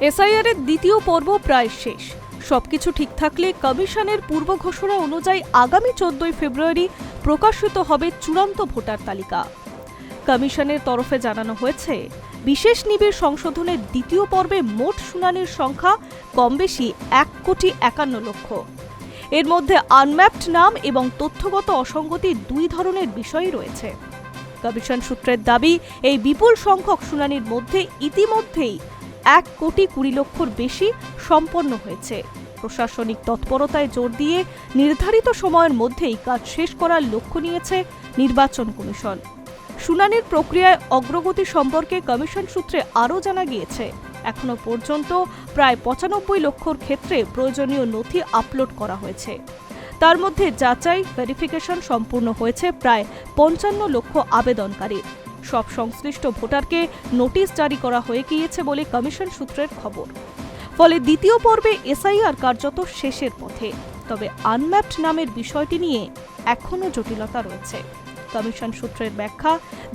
SIR এর দ্বিতীয় পর্ব প্রায় শেষ। সবকিছু ঠিক থাকলে কমিশনের পূর্ব ঘোষণা অনুযায়ী আগামী চোদ্দই ফেব্রুয়ারি প্রকাশিত হবে চূড়ান্ত ভোটার তালিকা। কমিশনের তরফে জানানো হয়েছে, বিশেষ নিবিড় সংশোধনের দ্বিতীয় পর্বে মোট শুনানির সংখ্যা কম বেশি এক কোটি একান্ন লক্ষ। এর মধ্যে আনম্যাপড নাম এবং তথ্যগত অসঙ্গতি দুই ধরনের বিষয় রয়েছে। কমিশন সূত্রের দাবি, এই বিপুল সংখ্যক শুনানির মধ্যে ইতিমধ্যেই এক কোটি কুড়ি লক্ষর বেশি সম্পন্ন হয়েছে। প্রশাসনিক তৎপরতায় জোর দিয়ে নির্ধারিত সময়ের মধ্যেই কাজ শেষ করার লক্ষ্য নিয়েছে নির্বাচন কমিশন। শুনানির প্রক্রিয়ায় অগ্রগতি সম্পর্কে কমিশন সূত্রে আরও জানা গিয়েছে, এখনও পর্যন্ত প্রায় পঁচানব্বই লক্ষর ক্ষেত্রে প্রয়োজনীয় নথি আপলোড করা হয়েছে। তার মধ্যে যাচাই ভেরিফিকেশন সম্পূর্ণ হয়েছে প্রায় পঞ্চান্ন লক্ষ আবেদনকারীর। সব সংশ্লিষ্ট ভোটারকে নোটিশ জারি করা হয়ে গিয়েছে বলে কমিশন সূত্রের খবর। ফলে দ্বিতীয় পর্বে এসআইআর কার্যত শেষের পথে। তবে আনম্যাপড নামের বিষয়টি নিয়ে এখনও জটিলতা রয়েছে। কমিশন সূত্রের ব্যাখ্যা,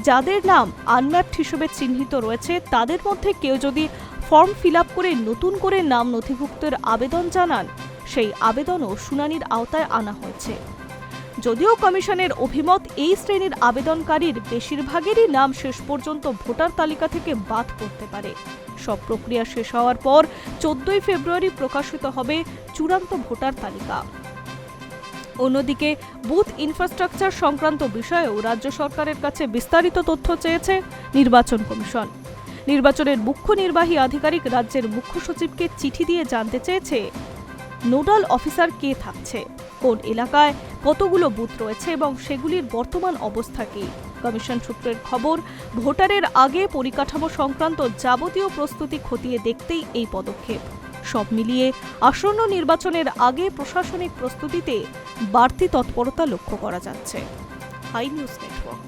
যাদের নাম আনম্যাপড হিসেবে চিহ্নিত রয়েছে, তাদের মধ্যে কেউ যদি ফর্ম ফিল করে নতুন করে নাম নথিভুক্তের আবেদন জানান, সেই আবেদনও শুনানির আওতায় আনা হয়েছে। যদিও কমিশনের অভিমত, এই শ্রেণির আবেদনকারীর বেশিরভাগেরই নাম শেষ পর্যন্ত ভোটার তালিকা থেকে বাদ পড়তে পারে। সব প্রক্রিয়া শেষ হওয়ার পর চোদ্দই ফেব্রুয়ারি প্রকাশিত হবে চূড়ান্ত ভোটার তালিকা। অন্যদিকে, বুথ ইনফ্রাস্ট্রাকচার সংক্রান্ত বিষয়েও রাজ্য সরকারের কাছে বিস্তারিত তথ্য চেয়েছে নির্বাচন কমিশন। নির্বাচনের মুখ্য নির্বাহী আধিকারিক রাজ্যের মুখ্য সচিবকে চিঠি দিয়ে জানতে চেয়েছে, নোডাল অফিসার কে থাকছে, কোন এলাকায় কতগুলো বুথ রয়েছে এবং সেগুলির বর্তমান অবস্থা কী? কমিশন সূত্রের খবর, ভোটারের আগে পরিকাঠামো সংক্রান্ত যাবতীয় প্রস্তুতি খতিয়ে দেখতেই এই পদক্ষেপ। সব মিলিয়ে আসন্ন নির্বাচনের আগে প্রশাসনিক প্রস্তুতিতে বাড়তি তৎপরতা লক্ষ্য করা যাচ্ছে। High news network.